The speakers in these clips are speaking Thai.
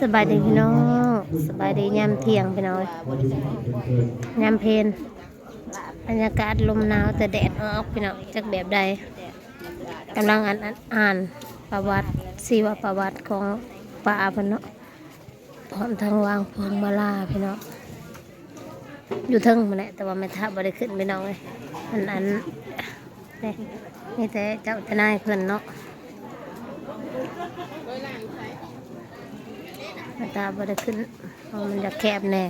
สบายดีพี่น้องสบายดียามเที่ยงพี่น้องยามเพลนบรรยากาศลมหนาวแต่แดดออกพี่น้องจากแบบใดกำลังอ่านอ่านประวัติชีวประวัติของป่าพิ่นเนาะพร้อมทั้งวางพวงมาลาพี่น้องอยู่ทึงมาแหละแต่ว่าไม่ทับบ่ได้ขึ้นพี่น้องเลยอันอันนี่นี่แต่เจ้าทนายเพิ่นเนาะ มาตาบ่ได้ขึ้นเพราะมันจะแคบแน่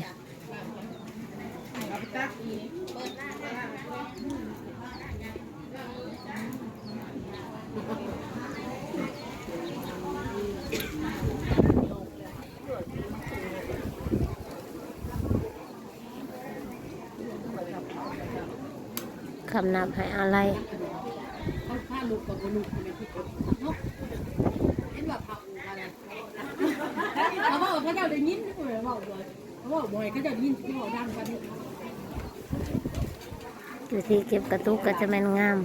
คำนับให้อะไรถ้าลูกกับลูกเป็นที่ กดนกเห็นว่าเผาอะไรเขาบอกเขาจะได้ยินเขาบอกเลยเขาบอกบ่อยเขาจะได้ยินที่เขาดังกันวิธีเก็บกระตุกก็จะแม่นงาม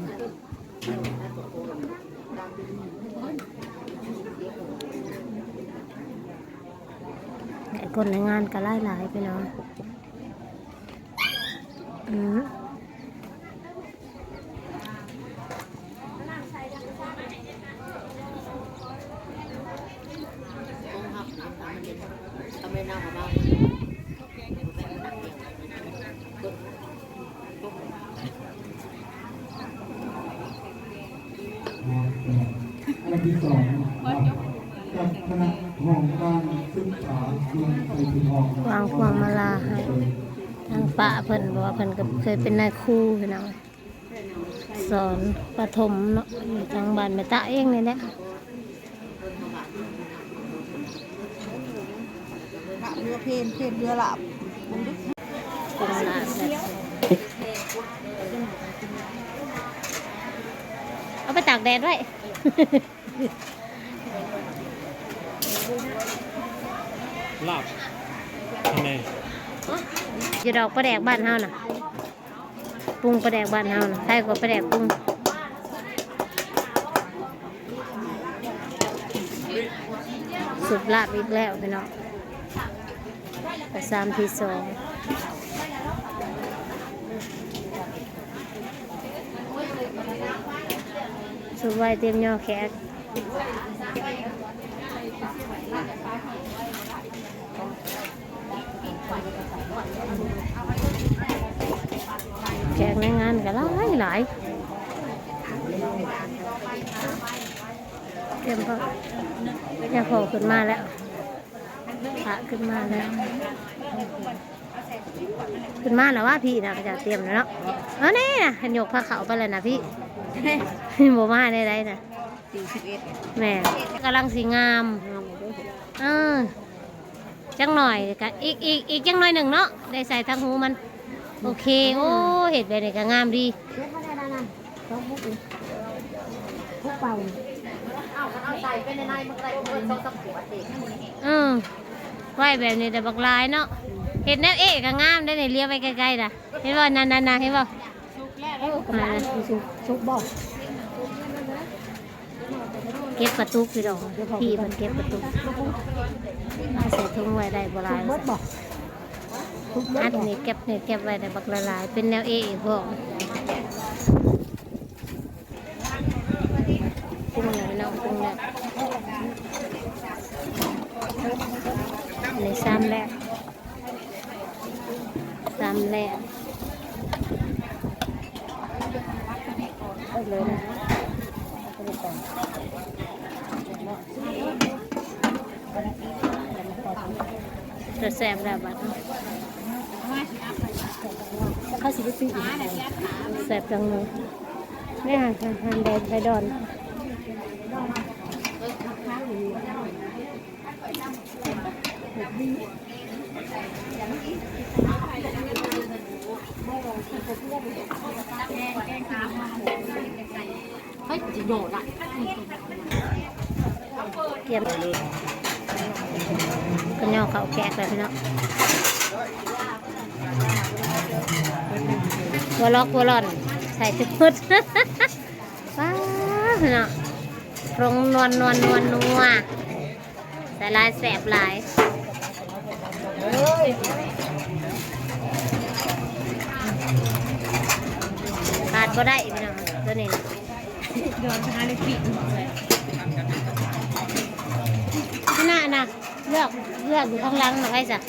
ไอ้คนในงานก็หลายหลายๆพี่น้องอืม ทำไมน้าของเรา วันที่สองกับ คณะของการศึกษาเมืองไทยทองวางพวงมาลาให้ทางป้าเพิ่นบอกว่าเพิ่นก็เคยเป็นนายครูพี่น้องสอนประถมเนาะอยู่ทางบ้านแม่ตาเองนี่แหละเรือเพนเพนเรือหลับกงลาดเลยเอาไปตากแดดไว้ ลาบทำไมอยู่ดอกประแดกบ้านเฮาน่ะปรุงประแดกบ้านเฮาน่ะใครก็ประแดกปรุงสุดลาบอีกแล้วพี่น้องไปสามที่สองสุดไวเตรียมย่อแขก แขกในงานก็หลายหลายเตรียมพอเนี่ยพอขึ้นมาแล้วพระขึ้นมาแล้ว ขึ้นมาแล้วว่าพี่นะจะเตรียมแล้วเนาะเออนี่นะเห็นยกผ้าขาไปเลยนะพี่โบมาได้ไรนะแหม่กำลังสีงามเออจังหน่อยก็อีกอีกอีกจังหน่อยหนึ่งเนาะได้ใส่ทั้งหูมัน โอเค โอ้เห็ดแบบนี้ก็งามดีเอาใส่ไปในในมันอะไรมันต้องสับหัวเด็กอืมไหวแบบนี้แต่บักลายเนาะเห็ดแนวเอ๊ะก็งามได้ในเลี้ยวไปใกล้ๆนะเห็นบ่นั่นๆๆเห็นบ่มานะชุบบอกเก็บกระตุกพี่ดอกพี่มันเก็บกระตุกเอาใส่ถุงไว้ได้บ่หลายเบิดบอก อันนี้เก็บนี่เก็บไว้แต่บักละลาย เป็นแนวเอ๊ะอีกพวกปรุงแล้วน้องปรุงแล้วอันนี้ซ้ำแล้วซ้ำแล้วเอาเลยนะจะแซ่บแล้วบัดนี้ เขาสิไปซื้ออีกแซ่บจังเลยไม่ห่าทางทางแดนไปดอนเฮ้ยจิโยดอะเกียมก็ย่อเขาแกะเลยพี่น้อง วัวล็อกวัวล่อน ใส่ทุกชุดว้าเนาะปรงนวลนวลนวลนัวใส่ลายแสบหลายขาดก็ได้พี่น้องตัวนี้นะเดินหาเลยปีกข้างหน้านะเลือกเลือกอยู่ข้างหลังนะไอ้จ้ะ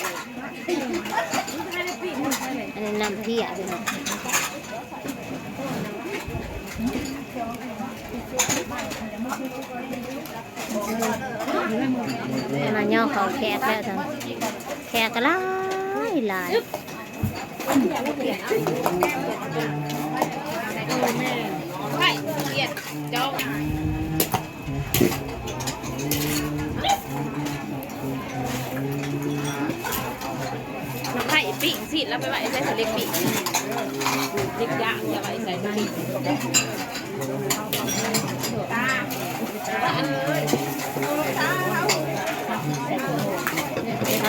อันนี้นำพี่อะพี่น้อง มาย่อเขาแขกแล้วทั้งแขกก็หลายหลายใช่เกียดจ้องไข่ปีกสิแล้วไปไว้ใส่เล็กปีกเล็กยางอย่าไว้ใส่ปีก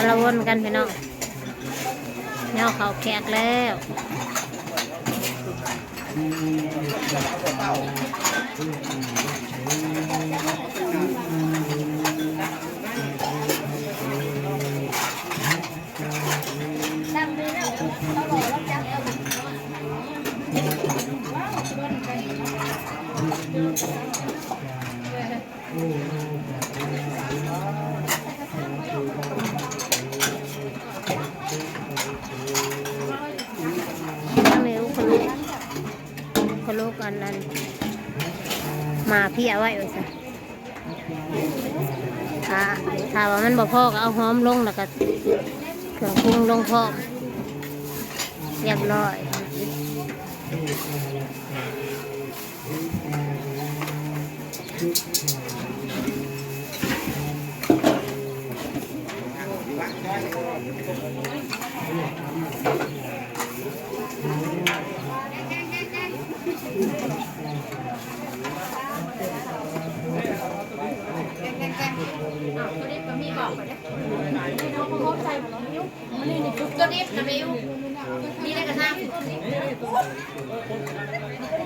ว นกันพี่น้องย่อเขาแขกแล้วอืมาไม่รู้คนลุกคนลุกอันนั้น มาพี่เอาไว้เอาซะถ้าถ้าว่ามันบ่พอก็เอาหอมลงแล้วก็เครื่องปรุงลงพร้อมเรียบร้อย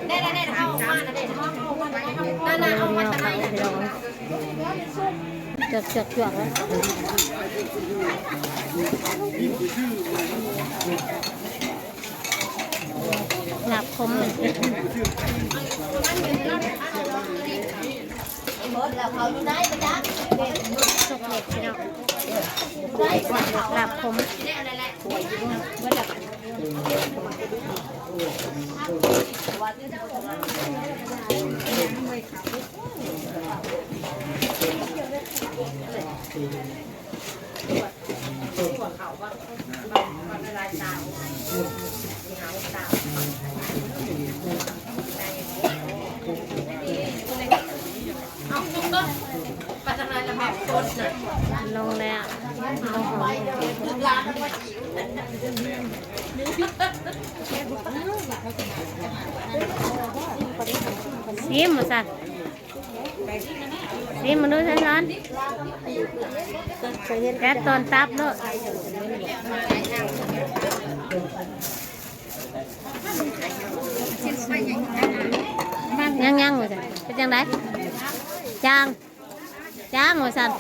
นั่นน่ะเอามาทำไมพี่น้องจวกจวกจวกแล้วหลับคมมันสุกเล็กพี่น้องหลับคมลงแล้วลงหอมซีมมาสัตว์ซีมมาดูช้อนๆแค่ตอนตับเนอะยังยัง มาสัตว์เป็นจังไดจางจางมาสัตว์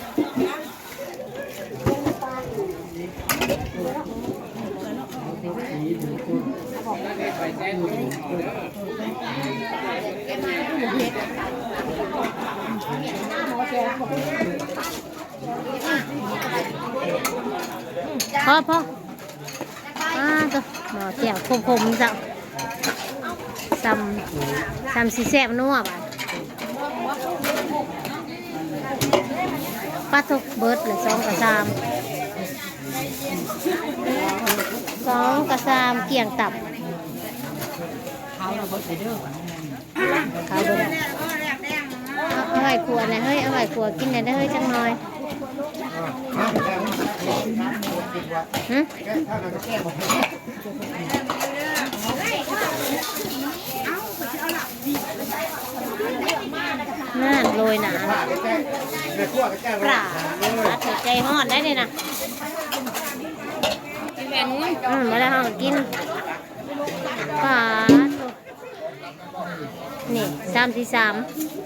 พ่อพออ่าตัวหมอเจียวคมคมๆจ้ะซ้ำซ้ำสีแสบนัวบ่ะปลาทุกเบิร์ดเลยสองกระซามสองกระซามเกี่ยงตับ ขาเบิ้ลอาเบิร์ดเอาไว้ขวดนะเฮ้ยเอาไว้ขวดกินน่อยได้อเฮ้ยจังหน่อยหึน่านโรยหนาปลาปลาเถดใจหอนได้เลยนะกินแหวนงุ้ยอืมมาแล้วห้องกินปลา นี่สามที่สาม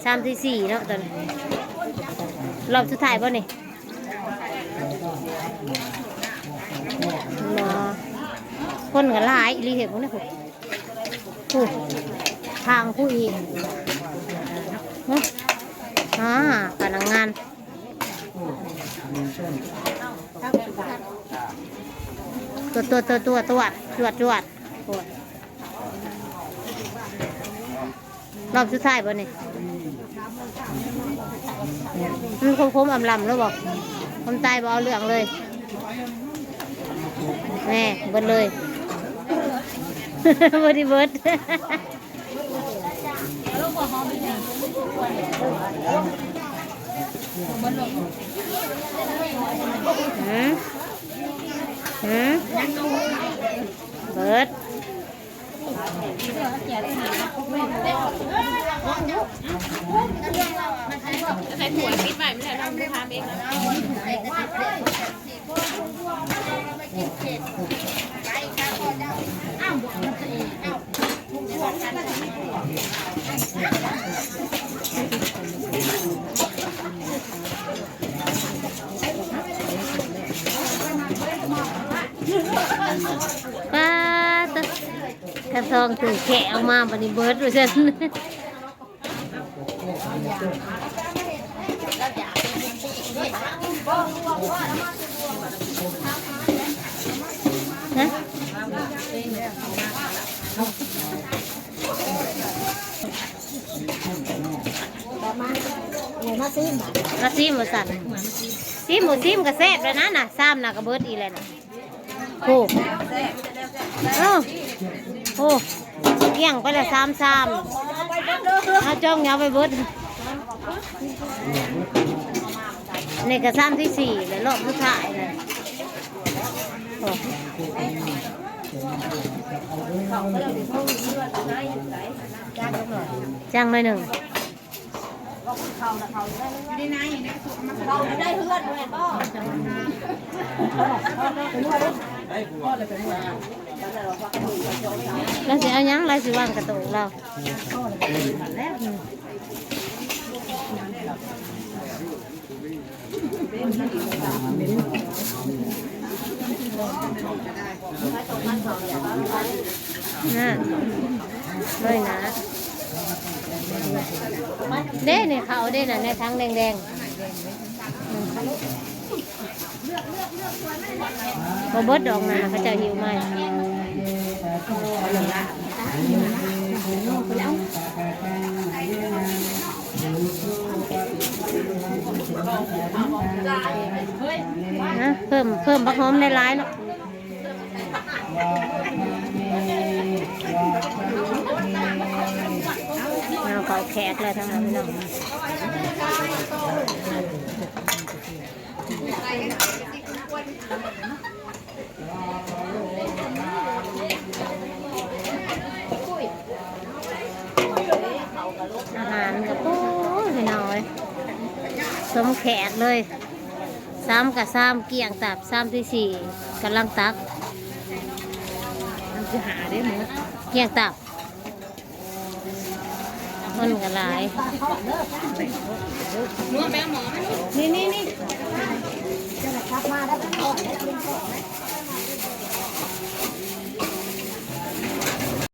สามที่สี่เนาะตอนรอบสุดท้ายป่ะนี่มาคนกันหลายรีเห็นพวกนี้ผมผู้ทางผู้อีกอ่าพนักงานตัวตัวตัวตัวตรวจวดจวดจวด รอบสุดท้ายบ่เนี่ยมันคมคมอ่ำลำแล้วบอกคนตายบ่เอาเรื่องเลยแม่เบิดเลยบไดีเบิดหืมหืมเบิด ใส่ถั่วคิดไว้ไม่ใช่เราไม่ทำเองนะ ป้าตะ กระซองถือแขะออกมาบันนี้เบิดด้วยฉันฮะมาซิมมาสั่นซิมหมูซิมกระแซบเลยนะน่ะซ้ำน่ะกระเบิดอีเลยน่ะโอ้ เอ้าโอ้เกี่ยงไปละสามสามเอาจ้องเงาไปเบิดนี่ก็ซ้ำที่สี่แล้วรอบผู้ชายเลยจ้างหน่อยหนึ่งแล้ วสิเอายังไรสิวางกระโตกเราน่ะเลยนะเด้เนี่ยเขาเด้น่ะในทั้งแดงๆบ่เบิดดอกนะเขาจะหิวไหม นะเพิ่มเพิ่มบักหอมในร้ายเนาะเราเขาแขกเลยทั้งนั้นพี่น้องอา หารกับโอ้ยพี่น้อยสมแขกเลยซ้ำกับซ้ำเกี่ยงตับซ้ำที่สี่กำลังตักมันจะหาได้ไหมเกี่ยงตับมันกันหลายนัวแป้งหมอไหมนี่นี่นี่